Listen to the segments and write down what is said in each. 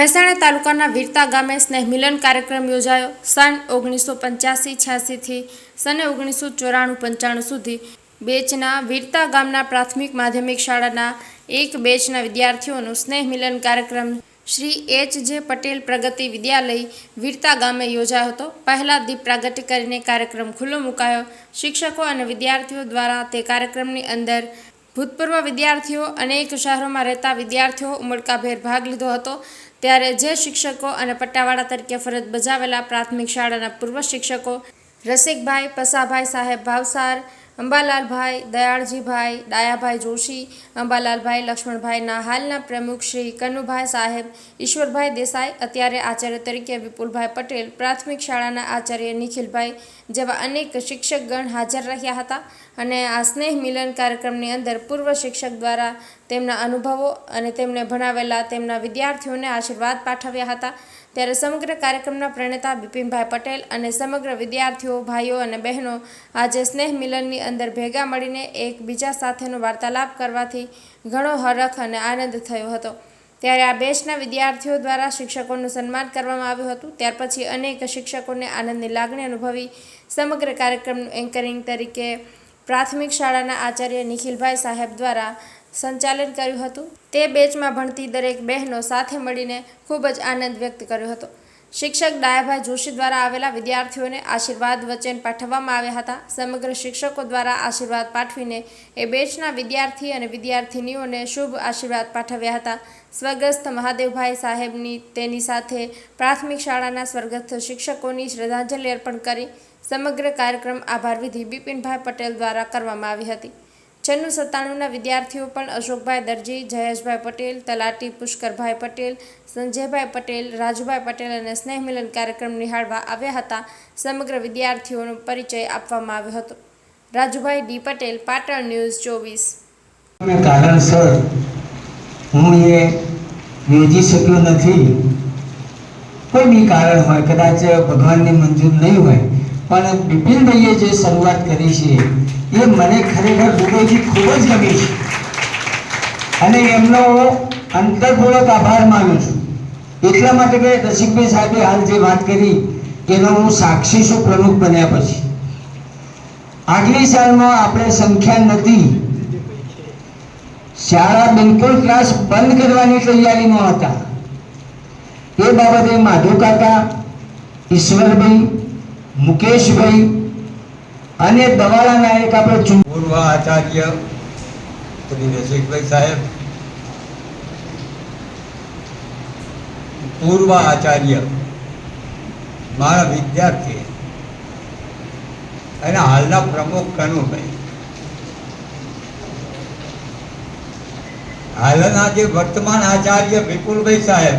મહેસાણા તાલુકાના વીરતા ગામે સ્નેહ મિલન કાર્યક્રમ યોજાયો. સન ઓગણીસો પંચ્યાસી છ્યાસીથી સન ઓગણીસો ચોરાણું, પંચાણું સુધી બેચના વીરતા ગામના પ્રાથમિક માધ્યમિક શાળાના એક બેચના વિદ્યાર્થીઓનો સ્નેહ મિલન કાર્યક્રમ શ્રી એચ જે પટેલ પ્રગતિ વિદ્યાલય વીરતા ગામે યોજાયો હતો. પહેલા દીપ પ્રાગટ્ય કરીને કાર્યક્રમ ખુલ્લો મુકાયો. શિક્ષકો અને વિદ્યાર્થીઓ દ્વારા તે કાર્યક્રમની અંદર ભૂતપૂર્વ વિદ્યાર્થીઓ અનેક શહેરોમાં રહેતા વિદ્યાર્થીઓ ઉમળકાભેર ભાગ લીધો હતો. ત્યારે જે શિક્ષકો અને પટ્ટાવાળા તરીકે ફરજ બજાવેલા પ્રાથમિક શાળાના પૂર્વ શિક્ષકો રસિકભાઈ, પસાભાઈ સાહેબ ભાવસાર, અંબાલાલભાઈ દયાળજીભાઈ, ડાયાભાઈ જોશી, અંબાલાલભાઈ લક્ષ્મણભાઈના હાલના પ્રમુખ શ્રી કનુભાઈ સાહેબ, ઈશ્વરભાઈ દેસાઈ, અત્યારે આચાર્ય તરીકે વિપુલભાઈ પટેલ, પ્રાથમિક શાળાના આચાર્ય નિખિલભાઈ જેવા અનેક શિક્ષકગણ હાજર રહ્યા હતા અને આ સ્નેહ મિલન કાર્યક્રમની અંદર પૂર્વ શિક્ષક દ્વારા તેમના અનુભવો અને તેમને ભણાવેલા તેમના વિદ્યાર્થીઓને આશીર્વાદ પાઠવ્યા હતા. ત્યારે સમગ્ર કાર્યક્રમના પ્રણેતા બિપિનભાઈ પટેલ અને સમગ્ર વિદ્યાર્થીઓ, ભાઈઓ અને બહેનો આજે સ્નેહ મિલનની અંદર ભેગા મળીને એકબીજા સાથેનો વાર્તાલાપ કરવાથી ઘણો હરખ અને આનંદ થયો હતો. ત્યારે આ બેચના વિદ્યાર્થીઓ દ્વારા શિક્ષકોનું સન્માન કરવામાં આવ્યું હતું. ત્યાર પછી અનેક શિક્ષકોને આનંદની લાગણી અનુભવી સમગ્ર કાર્યક્રમનું એન્કરિંગ તરીકે પ્રાથમિક શાળાના આચાર્ય નિખિલભાઈ સાહેબ દ્વારા સંચાલન કર્યું હતું. તે બેચમાં ભણતી દરેક બહેનો સાથે મળીને ખૂબ જ આનંદ વ્યક્ત કર્યો હતો. શિક્ષક ડાયાભાઈ જોશી દ્વારા આવેલા વિદ્યાર્થીઓને આશીર્વાદ વચન પાઠવવામાં આવ્યા હતા. સમગ્ર શિક્ષકો દ્વારા આશીર્વાદ પાઠવીને એ બેચના વિદ્યાર્થી અને વિદ્યાર્થિનીઓને શુભ આશીર્વાદ પાઠવ્યા હતા. સ્વર્ગસ્થ મહાદેવભાઈ સાહેબની તેની સાથે પ્રાથમિક શાળાના સ્વર્ગસ્થ શિક્ષકોની શ્રદ્ધાંજલિ અર્પણ કરી સમગ્ર કાર્યક્રમ આભાર વિધિ બિપિનભાઈ પટેલ દ્વારા કરવામાં આવી હતી. છન્નું સત્તાણુંના વિદ્યાર્થીઓ પણ અશોકભાઈ દરજી, જયેશભાઈ પટેલ, તલાટી પુષ્કરભાઈ પટેલ, સંજયભાઈ પટેલ, રાજુભાઈ પટેલ અને સ્નેહ મિલન કાર્યક્રમ નિહાળવા આવ્યા હતા. સમગ્ર વિદ્યાર્થીઓનો પરિચય આપવામાં આવ્યો હતો. રાજુભાઈ ડી પટેલ, પાટણ ન્યૂઝ ચોવીસ. કારણસર હું એ યોજી શક્યો નથી. કોઈ બી કારણ હોય, કદાચ ભગવાનની મંજૂર નહીં હોય પણ બિપિનભાઈએ જે શરૂઆત કરી છે, એ મને ખરેખર હૃદયથી ખૂબ જ ગમી છે. અને એમનો અંતરપૂર્વક આભાર માનું છું. એટલા માટે કે રસિકભાઈ સાહેબે હાલ જે વાત કરી, એનો હું સાક્ષી છું પ્રમુખ બન્યા પછી. આગલી સાલમાં આપણે સંખ્યા નથી. શાળા બિલકુલ ક્લાસ બંધ કરવાની તૈયારીમાં હતા. એ બાબતે માધુ કાકા, ઈશ્વરભાઈ મુકેશભાઈ અને દવાળા નાયક આપણે પૂર્વ આચાર્ય શ્રી રસિકભાઈ સાહેબ, પૂર્વ આચાર્ય મારા વિદ્યાર્થી અને હાલના પ્રમુખ કનુભાઈ. હાલના જે વર્તમાન આચાર્ય વિપુલભાઈ સાહેબ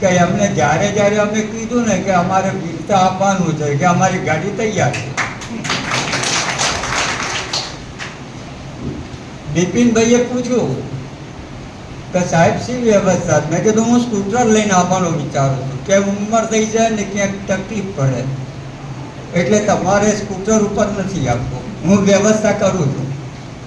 કે એમને જ્યારે જ્યારે અમે કીધું ને કે અમારે બિલતા આપવાનું છે કે અમારી ગાડી તૈયાર છે. બિપિનભાઈએ પૂછ્યું કે સાહેબ, શી વ્યવસ્થા? મેં કીધું, હું સ્કૂટર લઈને આવવાનો વિચારું છું. કે ઉંમર થઈ જાય ને ક્યાંક તકલીફ પડે. એટલે તમારે સ્કૂટર ઉપર નથી આપવું. હું વ્યવસ્થા કરું છું.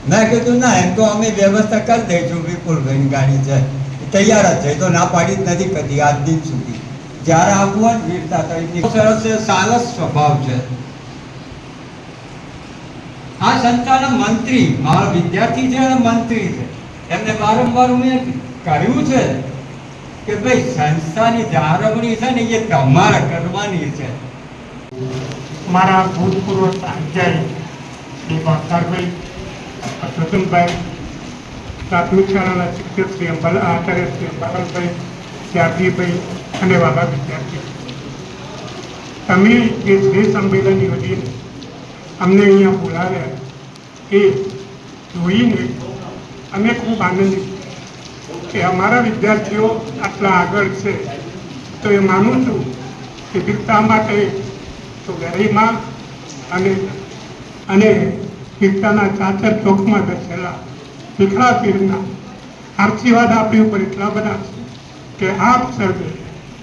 મેં કીધું, ના, એમ તો અમે વ્યવસ્થા કરી દઈશું વિપુલભાઈની ગાડી છે. તૈયાર જ છે. તો ના પાડી જ નથી કદી આજ દિન સુધી. જ્યારે આપવું વીરતા તરીકે. સરસ સાલસ સ્વભાવ છે. આ સંસ્થાના મંત્રી, મારા વિદ્યાર્થી છે અને મંત્રી છે. એમને વારંવાર મેં કહ્યું છે કે ભાઈ, સંસ્થાની જાળવણી છે ને, એ તમારે કરવાની છે. મારા ભૂતપૂર્વ આચાર્ય શ્રી ભાસ્કરભાઈ સ્વતંભાઈ પ્રાથમિક શાળાના શિક્ષક શ્રી અંબાલ આચાર્ય શ્રી અંબાલાલભાઈ ત્યાગીભાઈ અને વાલા વિદ્યાર્થી તમે જે સ્નેહ સંમેલન યોજીને અમને અહીંયા બોલાવ્યા એ જોઈને અમે ખૂબ આનંદિત કે અમારા વિદ્યાર્થીઓ આટલા આગળ છે, તો એ માનું છું કે વીરતા માટે તો ગરીમાં અને અને વીરતાના ચાચર ચોકમાં બેસેલા ભીખડા પીરના આશીર્વાદ આપણી ઉપર એટલા બધા છે કે આપ સર્વે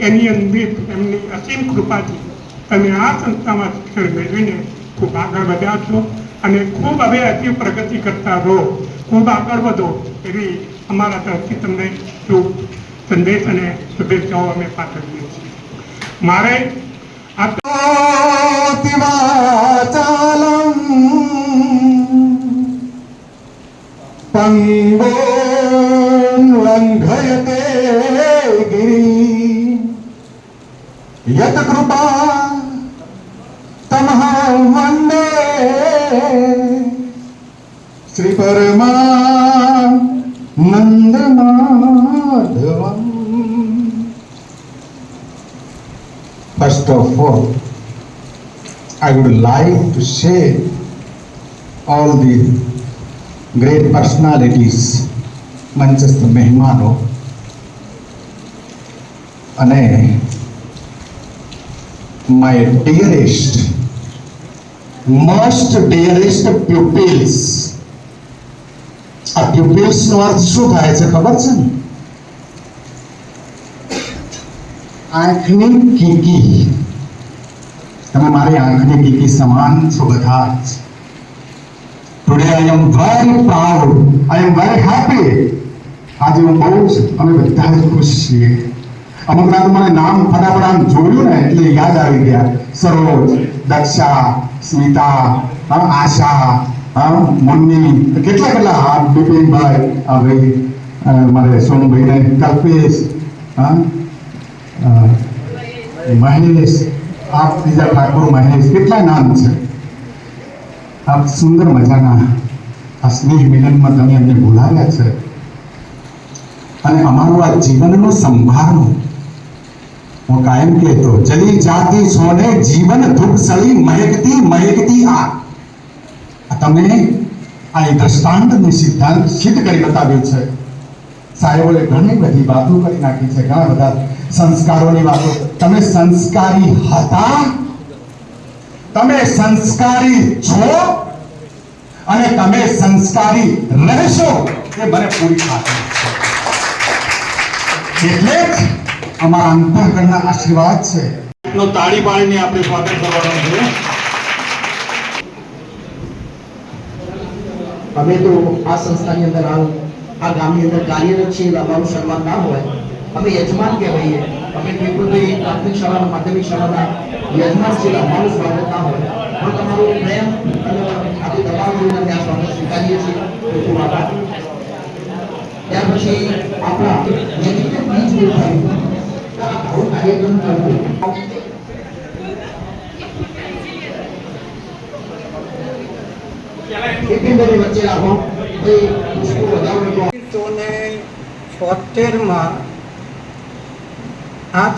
એની અંદર એમની અસીમ કૃપાથી તમે આ સંસ્થામાં શિક્ષણ મેળવીને ખૂબ આગળ વધ્યા છો અને ખૂબ હવે અતિ પ્રગતિ કરતા રહો. ખૂબ આગળ વધો એવી અમારા તરફથી તમને શુભ સંદેશ અને શુભેચ્છાઓ અમે પાઠવીએ છીએ. મારે આ पङ्गों लङ्घयते गिरि यत् कृपा तमहं वन्दे श्रीपरमानन्दमाधवम् First of all, I would like to share all the great personalities મંચસ્થ મહેમાનો. અને my dearest most dearest pupils આ પ્યુપિલ્સનો અર્થ શું થાય છે ખબર છે ને? આંખની કીકી. તમે મારી આંખની કીકી સમાન છો બધા જ. Today I am very proud I am very happy આજે હું બહુ જ, અમે બધા જ ખુશ છીએ. અમુક ના મને નામ ફટાફટ આમ જોયું ને, એટલે યાદ આવી ગયા. સરોજ, દક્ષા, સ્મિતા આશા મુન્ની કેટલા કેટલા, હા, બિપિનભાઈ, આ ભાઈ મારે સોમભાઈને કલ્પેશ મહેશ આ બીજા ઠાકોર મહેશ, કેટલા નામ છે? આ સુંદર મજાના આ સ્નેહ મિલનમાં તમે અમને બોલાવ્યા છે. અને અમારું આ જીવનનો સંભારનો હું કાયમ કહેતો, જલી જાતી સોને જીવન દુઃખ સળી મહેકતી મહેકતી આ. તમે આ દ્રષ્ટાંતને સિદ્ધાંત સિદ્ધ કરી બતાવ્યું છે. સાહેબોએ ઘણી બધી વાતો કરી નાખી છે, ઘણા બધા સંસ્કારોની વાતો. તમે સંસ્કારી હતા? તમે સંસ્કારી છો? અને તમે સંસ્કારી રહેશો? એ મને પૂરી ખાતરી એટલે જ અમારા અંતઃકરણના આશીર્વાદ છે. નો તાળી પાડીને આપણે સ્વાગત કરવાનું છે. અમે તો આ સંસ્થાની અંદર આ આ ગામની અંદર કાર્યરત છીએ અમારું શરૂઆત ના હોય. અમે યજમાન કહેવાઈએ. અમે વિપુલભાઈ પ્રાથમિક શાળાના માધ્યમિક શાળાના યજમાન છીએ અમારું સ્વાગત ના હોય. પણ તમારો પ્રેમ અને આપણી તમામ જોઈને ત્યાં સ્વાગત સ્વીકારીએ છીએ. ખૂબ આભાર. ત્યાર પછી આપણા નેતૃત્વ બીજ વિભાગ આ આવો કાર્યક્રમ કરવો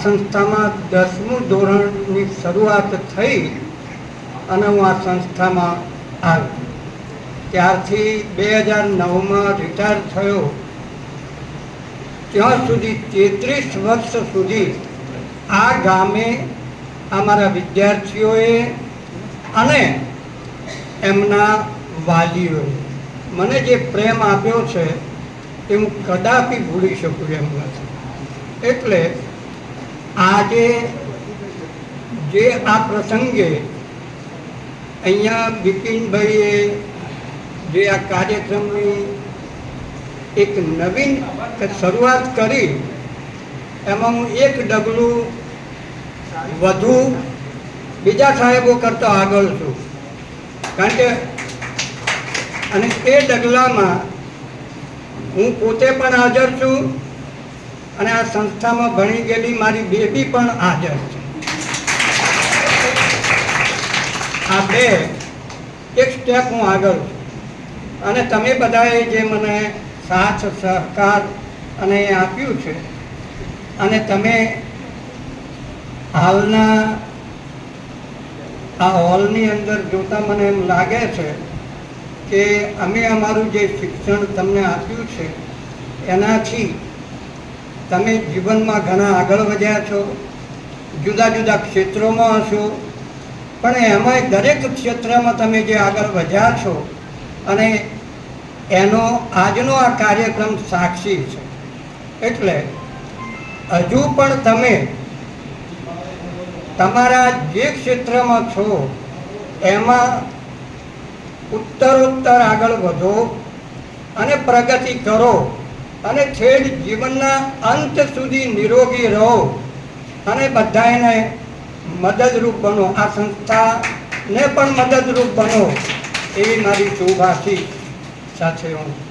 સંસ્થામાં દસમું ધોરણની શરૂઆત થઈ અને આ સંસ્થામાં આવ્યો ત્યારથી બે હજાર નવમાં રિટાયર થયો. ત્યાં સુધી તેત્રીસ વર્ષ સુધી આ ગામે અમારા વિદ્યાર્થીઓએ અને એમના વાલીઓએ મને જે પ્રેમ આપ્યો છે તે હું કદાપી ભૂલી શકું એમ નથી. એટલે આજે જે આ પ્રસંગે અહીંયા બિપિનભાઈએ જે આ કાર્યક્રમની એક નવીન શરૂઆત કરી. એમાં હું એક ડગલું વધુ બીજા સાહેબો કરતા આગળ છું. કારણ કે અને એ ડગલામાં હું પોતે પણ હાજર છું અને આ સંસ્થામાં ભણી ગયેલી મારી બેબી પણ હાજર છે. આ બે એક સ્ટેપ હું આગળ છું. અને તમે બધાએ જે મને સાથ, સહકાર અને આપ્યું છે. અને તમે હાલના આ હોલની અંદર જોતા મને એમ લાગે છે કે અમે અમારું જે શિક્ષણ તમને આપ્યું છે, એનાથી તમે જીવનમાં ઘણા આગળ વધ્યા છો, જુદા જુદા ક્ષેત્રોમાં હશો, પણ એમાંય દરેક ક્ષેત્રમાં તમે જે આગળ વધ્યા છો અને એનો આજનો આ કાર્યક્રમ સાક્ષી છે. એટલે હજુ પણ તમે તમારા જે ક્ષેત્રમાં છો, એમાં ઉત્તરોત્તર આગળ વધો અને પ્રગતિ કરો અને છેડ જીવનના અંત સુધી નિરોગી રહો અને બધાને મદદરૂપ બનો. આ સંસ્થાને પણ મદદરૂપ બનો. એવી મારી શુભાશી સાથે હું